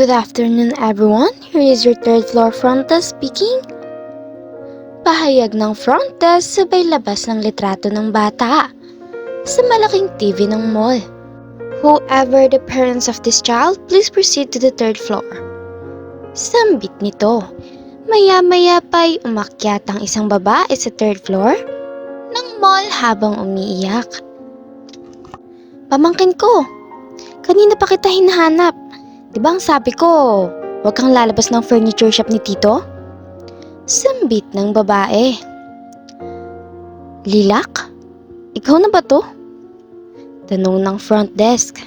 Good afternoon everyone. Here is your third floor front desk speaking. Pahayag ng front desk sabay labas ng litrato ng bata sa malaking TV ng mall. Whoever the parents of this child, please proceed to the third floor. Sambit nito. Maya-maya pa'y umakyat ang isang babae sa third floor ng mall habang umiiyak. Pamangkin ko, kanina pa kita hinahanap. Di ba ang sabi ko, huwag kang lalabas ng furniture shop ni Tito? Sambit ng babae. Lilak? Ikaw na ba to? Tanong ng front desk.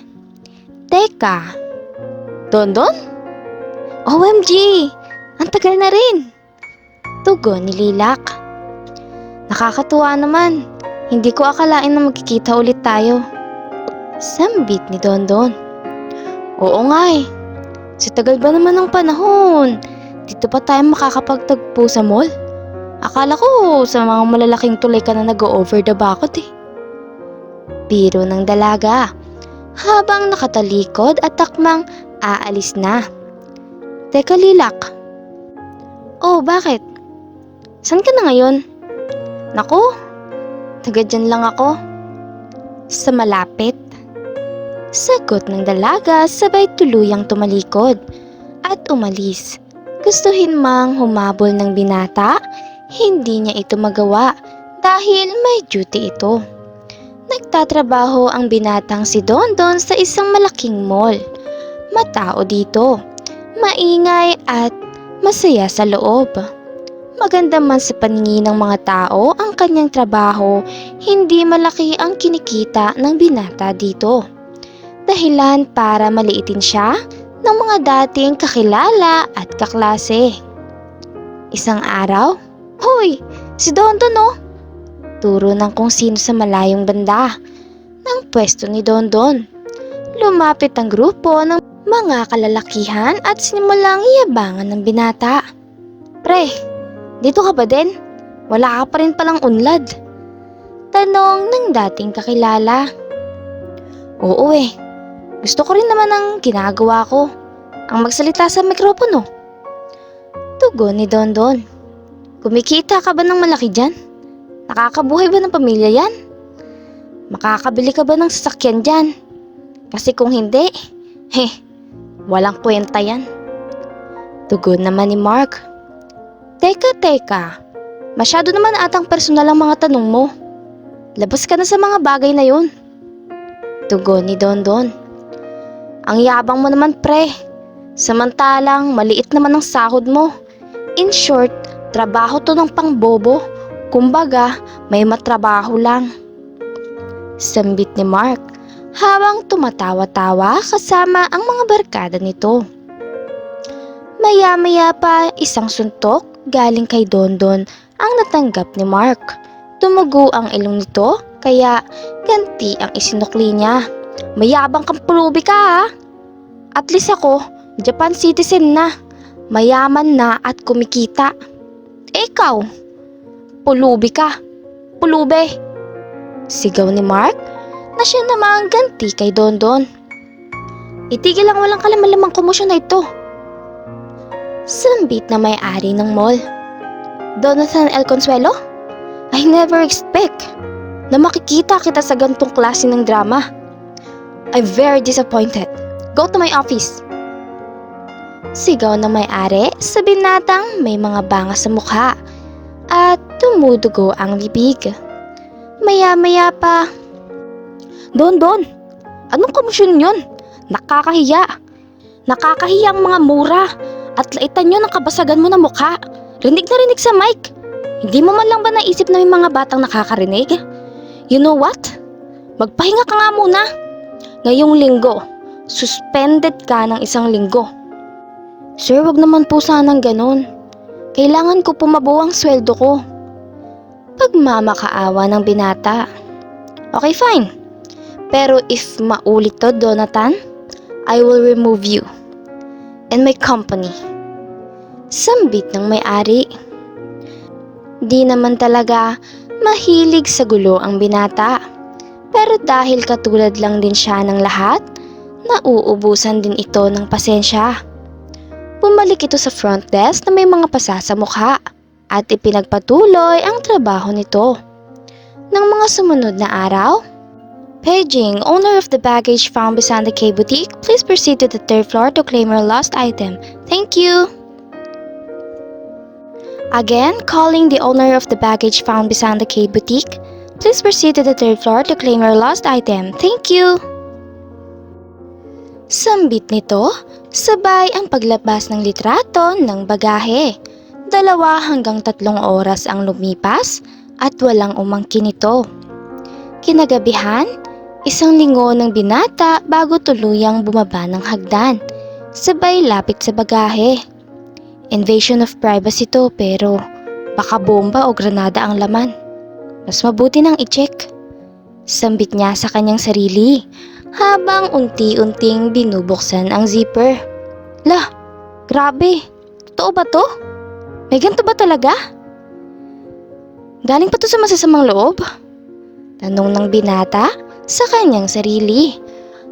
Teka, Don Don? OMG! Ang tagal na rin! Tugon ni Lilak. Nakakatuwa naman. Hindi ko akalain na magkikita ulit tayo. Sambit ni Don Don. Oo nga eh. Sa tagal ba naman ng panahon? Dito pa tayo makakapagtagpo sa mall? Akala ko sa mga malalaking tulay ka na nag-over the bakot eh. Biro ng dalaga. Habang nakatalikod at takmang aalis na. Teka lilak. Oh, bakit? San ka na ngayon? Naku, taga dyan lang ako. Sa malapit. Sagot ng dalaga sabay tuluyang tumalikod at umalis. Gustuhin mang humabol ng binata, hindi niya ito magawa dahil may duty ito. Nagtatrabaho ang binatang si Dondon sa isang malaking mall. Matao dito, maingay at masaya sa loob. Maganda man sa paningin ng mga tao ang kanyang trabaho, hindi malaki ang kinikita ng binata dito dahilan para maliitin siya ng mga dating kakilala at kaklase. Isang araw, Hoy, si Dondon oh! Turo ng kung sino sa malayong banda ng pwesto ni Dondon. Lumapit ang grupo ng mga kalalakihan at sinimulang iyabangan ng binata. Pre, dito ka ba din? Wala ka pa rin palang unlad. Tanong ng dating kakilala. Oo eh, gusto ko rin naman ang ginagawa ko. Ang magsalita sa mikropono. Tugon ni Don Don. Kumikita ka ba ng malaki dyan? Nakakabuhay ba ng pamilya yan? Makakabili ka ba ng sasakyan dyan? Kasi kung hindi, heh, walang kwenta yan. Tugon naman ni Mark. Teka, teka. Masyado naman atang personal ang mga tanong mo. Labas ka na sa mga bagay na yun. Tugon ni Don Don. Ang yabang mo naman pre. Samantalang maliit naman ang sahod mo. In short, trabaho to ng pangbobo. Kumbaga, may matrabaho lang. Sambit ni Mark habang tumatawa-tawa kasama ang mga barkada nito. Maya-maya pa isang suntok galing kay Dondon ang natanggap ni Mark. Tumugo ang ilong nito kaya ganti ang isinukli niya. Mayabang kang pulubi ka ha. At least ako, Japan citizen na. Mayaman na at kumikita. Eh, ikaw, pulubi ka. Pulube. Sigaw ni Mark na siya namang ganti kay Dondon. Itigil ang walang kalamalamang komosyon na ito. Sambit na may-ari ng mall. Donathan El Consuelo? I never expect na makikita kita sa gantong klase ng drama. I'm very disappointed. Go to my office. Sigaw na may-ari sa binatang may mga banga sa mukha at tumudugo ang bibig. Maya-maya pa. Don, Don! Anong komisyon yun? Nakakahiya. Nakakahiyang mga mura at laitan nyo ng kabasagan mo na mukha. Rinig na rinig sa mic. Hindi mo man lang ba naisip na may mga batang nakakarinig? You know what? Magpahinga ka nga muna. Ngayong linggo, suspended ka ng isang linggo. Sir, wag naman po sanang ganun. Kailangan ko pumabuo ang sweldo ko. Pagmamakaawa ng binata. Okay, fine. Pero if maulit to, Donatan, I will remove you and my company. Sambit ng may-ari. Di naman talaga mahilig sa gulo ang binata. Pero dahil katulad lang din siya ng lahat, nauubusan din ito ng pasensya. Bumalik ito sa front desk na may mga pasa sa mukha at ipinagpatuloy ang trabaho nito. Nang mga sumunod na araw, Paging, owner of the baggage found beside the K boutique, please proceed to the third floor to claim your lost item. Thank you. Again, calling the owner of the baggage found beside the K boutique, please proceed to the third floor to claim your lost item. Thank you. Sambit nito, sabay ang paglabas ng litrato ng bagahe. Dalawa hanggang tatlong oras ang lumipas at walang umangkin ito. Kinagabihan, isang lingo ng binata bago tuluyang bumaba ng hagdan. Sabay lapit sa bagahe. Invasion of privacy to pero baka bomba o granada ang laman. Mas mabuti nang i-check. Sambit niya sa kanyang sarili habang unti-unting binubuksan ang zipper. Lah, grabe. Totoo ba to? May ganito ba talaga? Galing pa to sa masasamang loob? Tanong ng binata sa kanyang sarili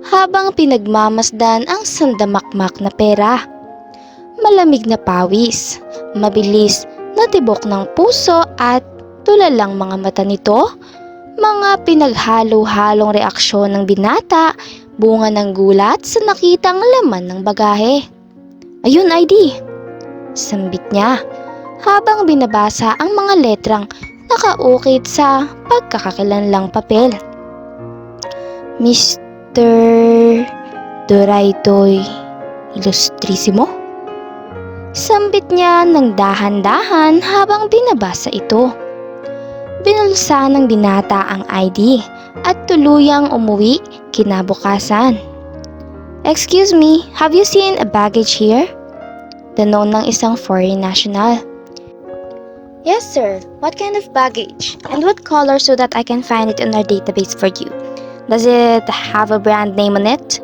habang pinagmamasdan ang sandamakmak na pera. Malamig na pawis, mabilis na tibok ng puso at tulalang mga mata nito, mga pinaghalo-halong reaksyon ng binata, bunga ng gulat sa nakitang laman ng bagahe. Ayun, ID. Sambit niya habang binabasa ang mga letrang nakaukit sa pagkakakilanlang papel. Mr. Doraytoy Ilustrisimo? Sambit niya ng dahan-dahan habang binabasa ito. Binulsa ng binata ang ID at tuluyang umuwi kinabukasan. Excuse me, have you seen a baggage here? Tanong ng isang foreign national. Yes, sir. What kind of baggage? And what color so that I can find it in our database for you? Does it have a brand name on it?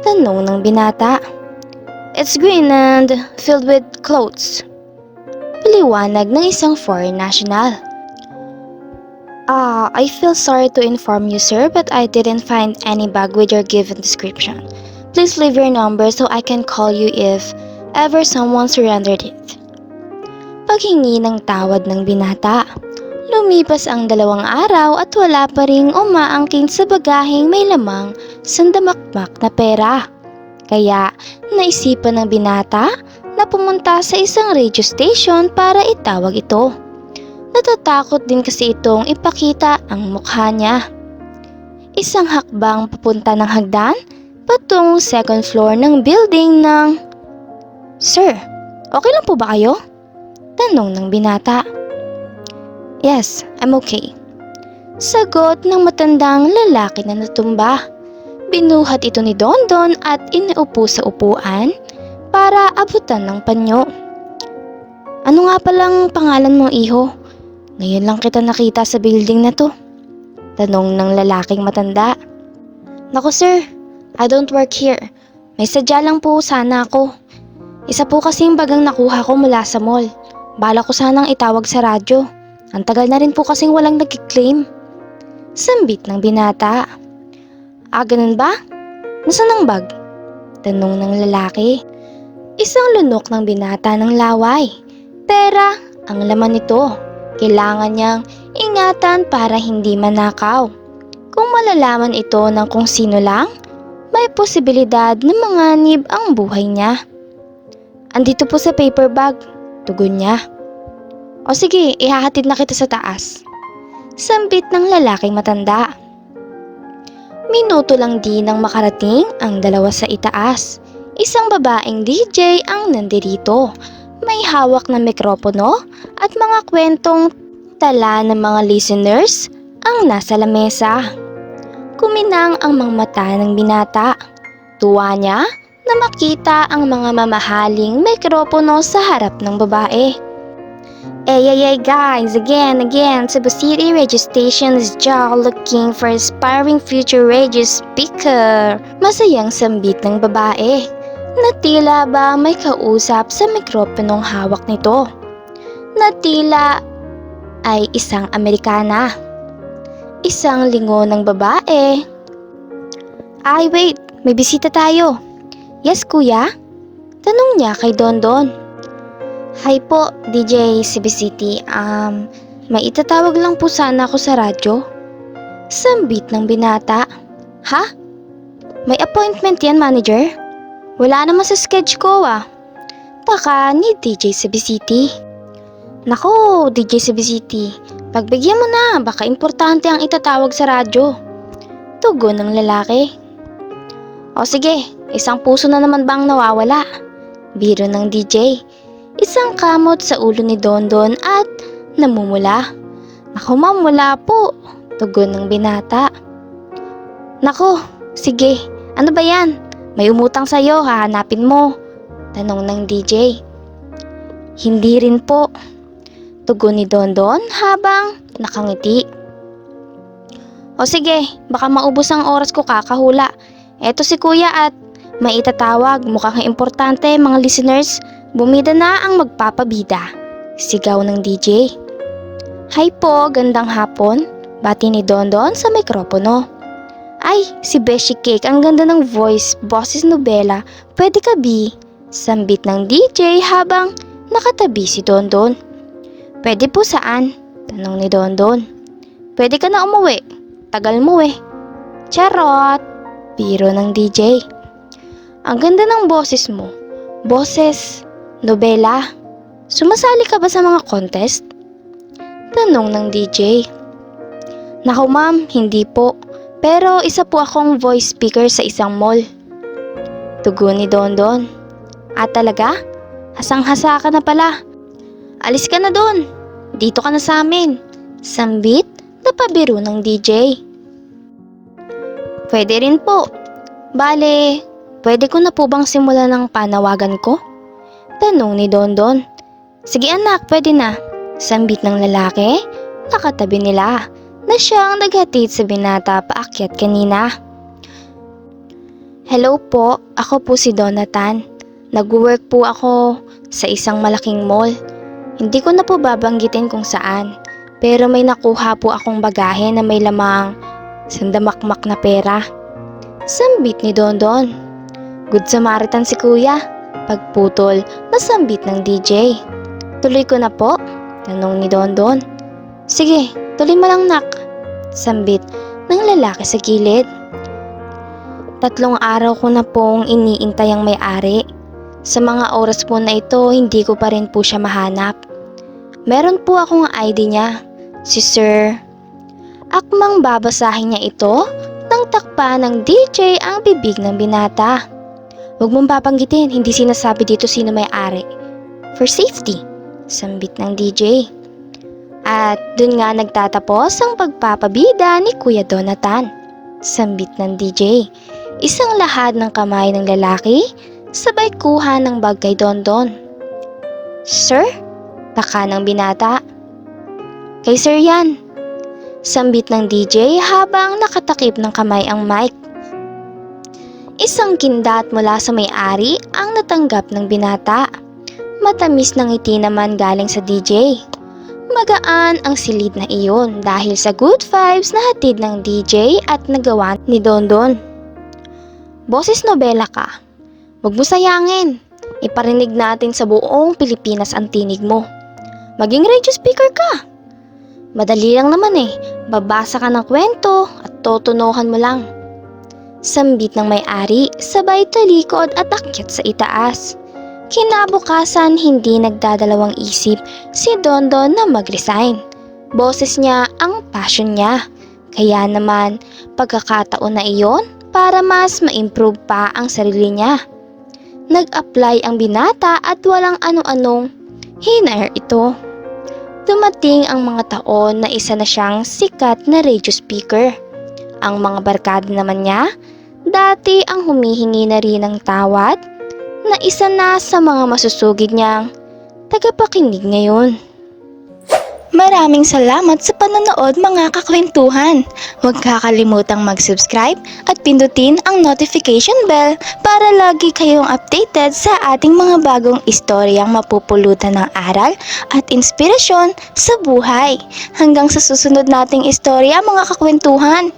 Tanong ng binata. It's green and filled with clothes. Paliwanag ng isang foreign national. Ah, I feel sorry to inform you, sir, but I didn't find any bag with your given description. Please leave your number so I can call you if ever someone surrendered it. Paghingi ng tawad ng binata. Lumipas ang dalawang araw at wala pa ring umaangkin sa bagaheng may lamang sandamakmak na pera. Kaya naisipan ng binata na pumunta sa isang radio station para itawag ito. Natatakot din kasi itong ipakita ang mukha niya. Isang hakbang papunta ng hagdan patungong second floor ng building ng... Sir, okay lang po ba kayo? Tanong ng binata. Yes, I'm okay. Sagot ng matandang lalaki na natumba. Binuhat ito ni Dondon at inaupo sa upuan para abutan ng panyo. Ano nga palang pangalan mo, iho? Ngayon lang kita nakita sa building na to. Tanong ng lalaking matanda. Naku sir, I don't work here. May sadya lang po sana ako. Isa po kasing bagang nakuha ko mula sa mall. Bala ko sanang itawag sa radyo. Ang tagal na rin po kasing walang nag-claim. Sambit ng binata. Ah, ganun ba? Nasaan ang bag? Tanong ng lalaki. Isang lunok ng binata ng laway. Pera ang laman nito. Kailangan niyang ingatan para hindi manakaw. Kung malalaman ito ng kung sino lang, may posibilidad na manganib ang buhay niya. Andito po sa paper bag, tugon niya. O sige, ihahatid na kita sa taas. Sambit ng lalaking matanda. Minuto lang din nang makarating ang dalawa sa itaas. Isang babaeng DJ ang nandirito. May hawak na mikropono at mga kwentong tala ng mga listeners ang nasa lamesa. Kuminang ang mga mata ng binata. Tuwa niya na makita ang mga mamahaling mikropono sa harap ng babae. Hey, hey, hey guys, again, again, Cebu City Radio Station is Joe looking for aspiring future radio speaker. Masayang sambit ng babae na tila ba may kausap sa mikroponong hawak nito. Na tila ay isang Amerikana. Isang lingo ng babae. Ay, wait, may bisita tayo. Yes, kuya? Tanong niya kay Don Don. Hi po, DJ CBCity. Um, may itatawag lang po sana ako sa radyo. Sambit ng binata. Ha? May appointment yan, manager? Wala naman sa sketch ko ah. Taka ni DJ CBCity. Nako, DJ CBCity. Pagbigyan mo na, baka importante ang itatawag sa radyo. Tugon ng lalaki. O sige, isang puso na naman bang nawawala? Biro ng DJ. Isang kamot sa ulo ni Dondon at namumula. Ako ma'am, po. Tugon ng binata. Nako, sige. Ano ba yan? May umutang sa'yo, hahanapin mo. Tanong ng DJ. Hindi rin po. Tugon ni Dondon habang nakangiti. O sige, baka maubos ang oras ko kakahula. Eto si kuya at may itatawag. Mukhang importante mga listeners. Bumida na ang magpapabida. Sigaw ng DJ. Hi po, gandang hapon. Bati ni Dondon sa mikropono. Ay, si Beshi Cake, ang ganda ng voice, boses nobela. Pwede ka, B? Sambit ng DJ habang nakatabi si Dondon. Pwede po saan? Tanong ni Dondon. Pwede ka na umuwi. Tagal mo eh. Charot! Biro ng DJ. Ang ganda ng boses mo. Boses, nobela. Sumasali ka ba sa mga contest? Tanong ng DJ. Naku ma'am, hindi po. Pero isa po akong voice speaker sa isang mall. Tugon ni Dondon. At talaga? Hasang-hasa ka na pala. Alis ka na doon. Dito ka na sa amin. Sambit na pabiro ng DJ. Pwede rin po. Bale, pwede ko na po bang simulan ng panawagan ko? Tanong ni Dondon. Sige anak, pwede na. Sambit ng lalaki, nakatabi nila na siyang naghatid sa binata paakyat kanina. Hello po, ako po si Donatan. Nag-work po ako sa isang malaking mall. Hindi ko na po babanggitin kung saan, pero may nakuha po akong bagahe na may lamang sandamakmak na pera. Sambit ni Dondon. Good Samaritan si kuya. Pagputol, masambit ng DJ. Tuloy ko na po? Tanong ni Dondon. Sige, tuloy mo lang nak. Sambit ng lalaki sa gilid. Tatlong araw ko na pong iniintay ang may-ari. Sa mga oras po na ito, hindi ko pa rin po siya mahanap. Meron po akong ID niya, si Sir. Akmang babasahin niya ito nang takpa ng DJ ang bibig ng binata. Huwag mong babanggitin, hindi sinasabi dito sino may-ari. For safety, sambit ng DJ. At dun nga nagtatapos ang pagpapabida ni Kuya Donatan. Sambit ng DJ. Isang lahad ng kamay ng lalaki, sabay kuha ng bag kay Dondon. Sir? Taka ng binata. Kay Sir yan. Sambit ng DJ habang nakatakip ng kamay ang mic. Isang kindat mula sa may-ari ang natanggap ng binata. Matamis ng ngiti naman galing sa DJ. Magaan ang silid na iyon dahil sa good vibes na hatid ng DJ at nagawa ni Dondon. Boses nobela ka. Huwag mo sayangin. Iparinig natin sa buong Pilipinas ang tinig mo. Maging radio speaker ka. Madali lang naman eh. Babasa ka ng kwento at totonohan mo lang. Sambit ng may-ari, sabay talikod at akyat sa itaas. Kinabukasan, hindi nagdadalawang isip si Dondon na mag-resign. Boses niya ang passion niya. Kaya naman, pagkakataon na iyon para mas ma-improve pa ang sarili niya. Nag-apply ang binata at walang ano-anong hinair ito. Dumating ang mga taon na isa na siyang sikat na radio speaker. Ang mga barkada naman niya, dati ang humihingi na rin ng tawad na isa na sa mga masusugid niyang tagapakinig ngayon. Maraming salamat sa panonood mga kakwentuhan. Huwag kakalimutang mag-subscribe at pindutin ang notification bell para lagi kayong updated sa ating mga bagong istoryang mapupulutan ng aral at inspirasyon sa buhay. Hanggang sa susunod nating istorya mga kakwentuhan.